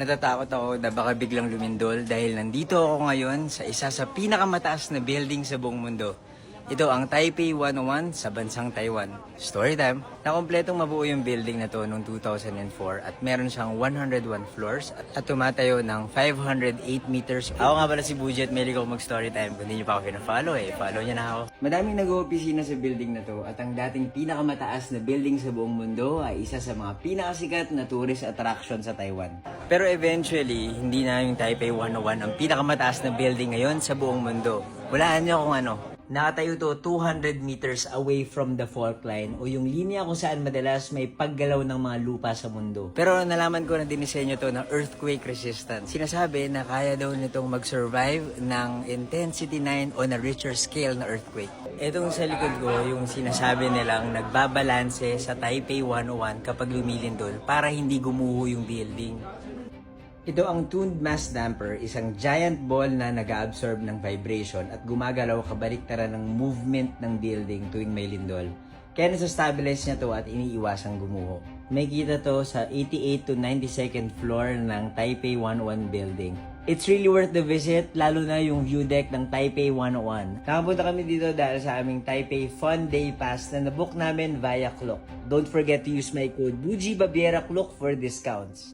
Natatakot ako na baka biglang lumindol dahil nandito ako ngayon sa isa sa pinakamataas na building sa buong mundo. Ito ang Taipei 101 sa bansang Taiwan. Story time! Nakompletong mabuo yung building na to noong 2004 at meron siyang 101 floors at, at tumatayo ng 508 meters. Ako nga pala si Budget, mahilig ako mag-story time. Kung hindi pa ako pina-follow eh, follow niyo na ako. Madaming nag-oopisina sa building na to at ang dating pinakamataas na building sa buong mundo ay isa sa mga pinakasikat na tourist attraction sa Taiwan. Pero eventually, hindi na yung Taipei 101 ang pinakamataas na building ngayon sa buong mundo. Walaan niyo kung ano, Nakatayo to 200 meters away from the fault line o yung linya kung saan madalas may paggalaw ng mga lupa sa mundo. Pero nalaman ko na dinisenyo to ng earthquake resistant. Sinasabi na kaya daw nitong mag-survive ng intensity 9 on a richter scale na earthquake. Itong sa likod ko, yung sinasabi nilang nagbabalanse sa Taipei 101 kapag lumilindol para hindi gumuho yung building. Ito ang tuned mass damper, isang giant ball na nag-absorb ng vibration at gumagalaw kabaliktaran ng movement ng building tuwing may lindol. Kaya nasa-stabilize niya to at iniiwasang gumuho. May kita to sa 88 to 92nd floor ng Taipei 101 building. It's really worth the visit, lalo na yung view deck ng Taipei 101. Nakapunta kami dito dahil sa aming Taipei Fun Day Pass na nabook namin via Klook. Don't forget to use my code BUJI Babiera Klook for discounts.